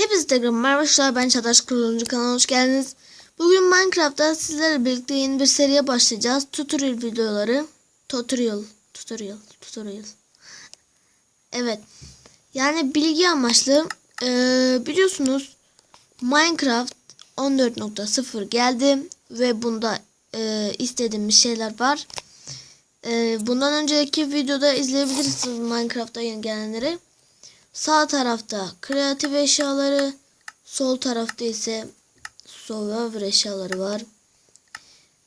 Hepinize tekrar merhaba arkadaşlar ben Çağdaş Kuruluncu kanalına hoş geldiniz. Bugün Minecraft'ta sizlerle birlikte yeni bir seriye başlayacağız. Tutorial videoları. Tutorial. Tutorial. Tutorial. Evet. Yani bilgi amaçlı. Ee, biliyorsunuz Minecraft 14.0 geldi. Ve bunda e, istediğimiz şeyler var. E, bundan önceki videoda izleyebilirsiniz Minecraft'ta yeni gelenleri. Sağ tarafta kreatif eşyaları, sol tarafta ise survivor eşyaları var.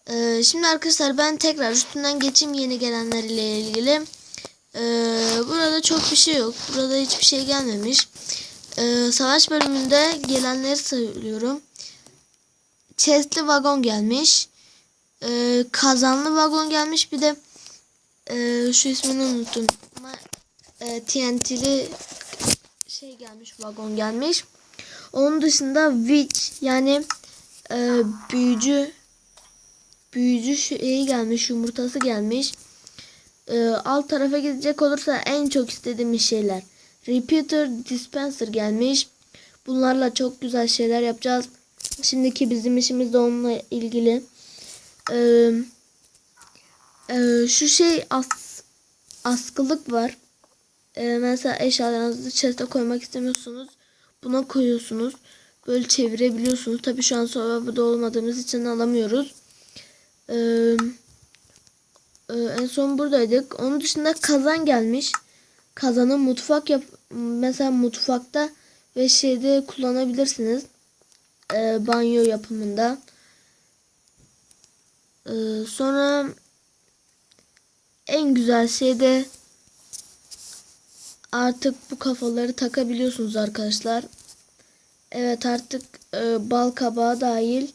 Ee, şimdi arkadaşlar ben tekrar üstünden geçeyim yeni gelenler ile ilgili. Ee, burada çok bir şey yok. Burada hiçbir şey gelmemiş. Ee, savaş bölümünde gelenleri söylüyorum. Chestli vagon gelmiş. Ee, kazanlı vagon gelmiş. Bir de e, şu ismini unuttum. E, TNT'li şey gelmiş vagon gelmiş. Onun dışında witch yani e, büyücü büyücü şeyi gelmiş yumurtası gelmiş. E, alt tarafa gidecek olursa en çok istediğimiz şeyler. Repeater dispenser gelmiş. Bunlarla çok güzel şeyler yapacağız. Şimdiki bizim işimiz de onunla ilgili. Ee, e, şu şey as, askılık var. Ee, mesela eşyalarınızı chest'e koymak istemiyorsunuz. Buna koyuyorsunuz. Böyle çevirebiliyorsunuz. Tabi şu an serverda olmadığımız için alamıyoruz. Ee, e, en son buradaydık. Onun dışında kazan gelmiş. Kazanı mutfak yap mesela mutfakta ve şeyde kullanabilirsiniz. Ee, banyo yapımında. Ee, sonra en güzel şey de artık bu kafaları takabiliyorsunuz arkadaşlar. Evet artık e, bal kabağı dahil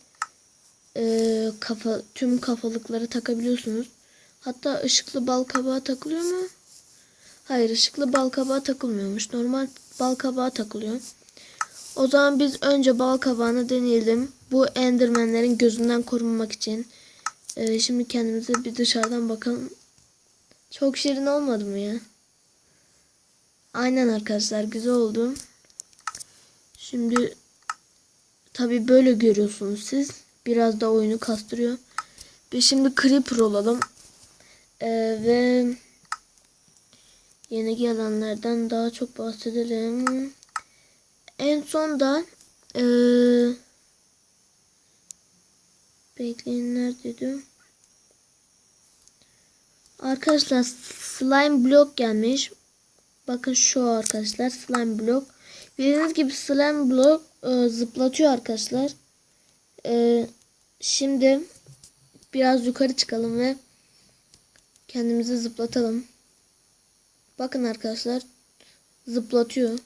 e, kafa tüm kafalıkları takabiliyorsunuz. Hatta ışıklı bal kabağı takılıyor mu? Hayır ışıklı bal kabağı takılmıyormuş. Normal bal kabağı takılıyor. O zaman biz önce bal kabağını deneyelim. Bu endermenlerin gözünden korunmak için. E, şimdi kendimize bir dışarıdan bakalım. Çok şirin olmadı mı ya? Aynen arkadaşlar güzel oldu. Şimdi tabi böyle görüyorsunuz siz. Biraz da oyunu kastırıyor. Biz şimdi creeper olalım. Ee, ve yeni gelenlerden daha çok bahsedelim. En son da ee, bekleyin neredeydi? Arkadaşlar slime block gelmiş. Bakın şu arkadaşlar slime block. Bildiğiniz gibi slime block e, zıplatıyor arkadaşlar. E, şimdi biraz yukarı çıkalım ve kendimizi zıplatalım. Bakın arkadaşlar zıplatıyor.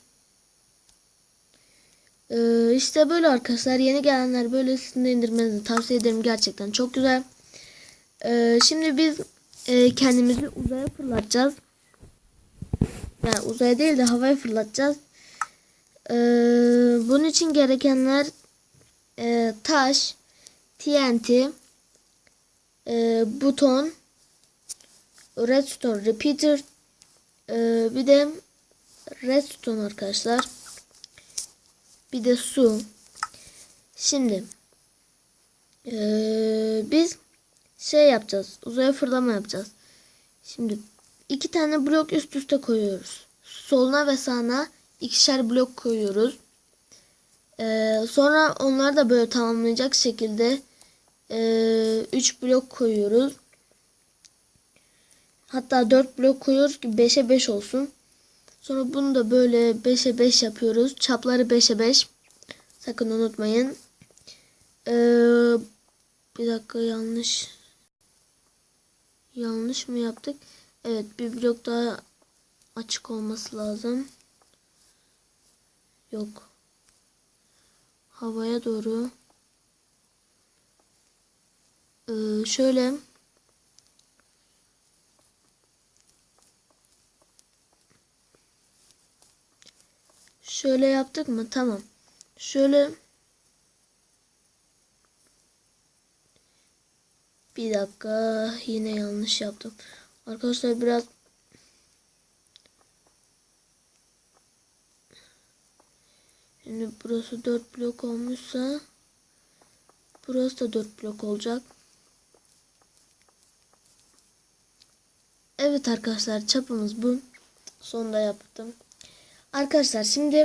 E, işte böyle arkadaşlar yeni gelenler böyle sizin indirmenizi tavsiye ederim. Gerçekten çok güzel. E, şimdi biz e, kendimizi uzaya fırlatacağız. Yani uzaya değil de havaya fırlatacağız. Ee, bunun için gerekenler e, taş, TNT, e, buton, redstone repeater, e, bir de redstone arkadaşlar. Bir de su. Şimdi e, biz şey yapacağız. Uzaya fırlama yapacağız. Şimdi iki tane blok üst üste koyuyoruz. Soluna ve sağına ikişer blok koyuyoruz. Ee, sonra onları da böyle tamamlayacak şekilde 3 e, blok koyuyoruz. Hatta 4 blok koyuyoruz ki 5'e 5 olsun. Sonra bunu da böyle 5'e 5 yapıyoruz. Çapları 5'e 5. Sakın unutmayın. Ee, bir dakika yanlış. Yanlış mı yaptık? Evet bir blok daha açık olması lazım. Yok. Havaya doğru. Ee, şöyle. Şöyle yaptık mı? Tamam. Şöyle. Bir dakika. Yine yanlış yaptım. Arkadaşlar biraz Şimdi burası 4 blok olmuşsa burası da 4 blok olacak. Evet arkadaşlar çapımız bu. Sonda yaptım. Arkadaşlar şimdi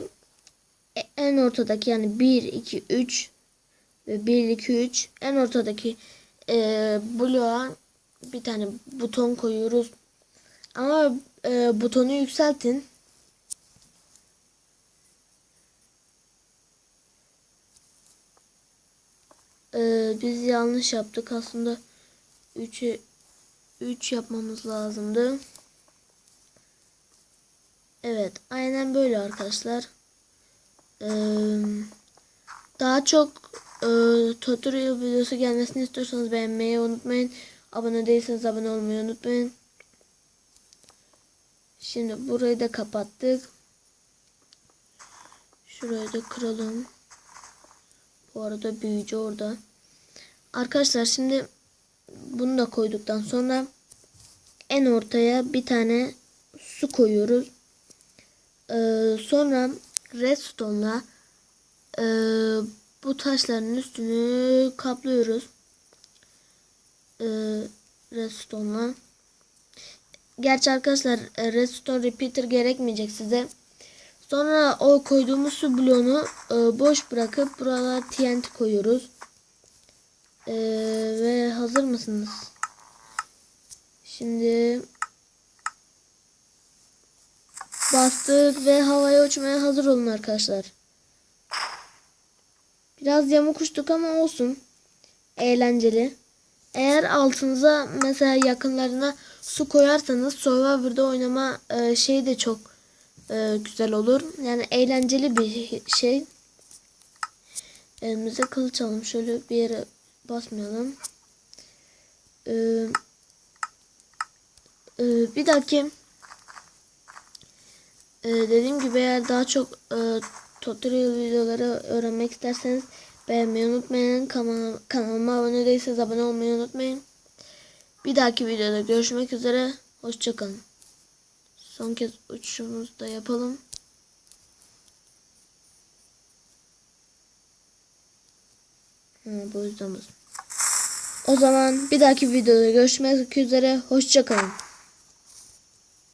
e- en ortadaki yani 1 2 3 ve 1 2 3 en ortadaki e, bloğa bir tane buton koyuyoruz. Ama e, butonu yükseltin. E, biz yanlış yaptık aslında 3'e 3 yapmamız lazımdı. Evet, aynen böyle arkadaşlar. Ee, daha çok e, tutorial videosu gelmesini istiyorsanız beğenmeyi unutmayın. Abone değilseniz abone olmayı unutmayın. Şimdi burayı da kapattık. Şurayı da kıralım. Bu arada büyücü orada. Arkadaşlar şimdi bunu da koyduktan sonra en ortaya bir tane su koyuyoruz. Ee, sonra redstone'la e, bu taşların üstünü kaplıyoruz. Ee, redstone'la. Gerçi arkadaşlar e, redstone repeater gerekmeyecek size. Sonra o koyduğumuz su bloğunu e, boş bırakıp buralara TNT koyuyoruz. Ee, ve hazır mısınız? Şimdi bastık ve havaya uçmaya hazır olun arkadaşlar. Biraz yamuk uçtuk ama olsun. Eğlenceli. Eğer altınıza mesela yakınlarına su koyarsanız Survivor'da oynama e, şey de çok e, güzel olur. Yani eğlenceli bir şey. Elimize kılıç alalım. Şöyle bir yere basmayalım. Ee, e, bir dahaki e, dediğim gibi eğer daha çok e, tutorial videoları öğrenmek isterseniz beğenmeyi unutmayın. Kanal, kanalıma abone değilseniz abone olmayı unutmayın. Bir dahaki videoda görüşmek üzere. Hoşçakalın. Son kez uçuşumuzu da yapalım. Ha, bu yüzden. O zaman bir dahaki videoda görüşmek üzere. Hoşçakalın.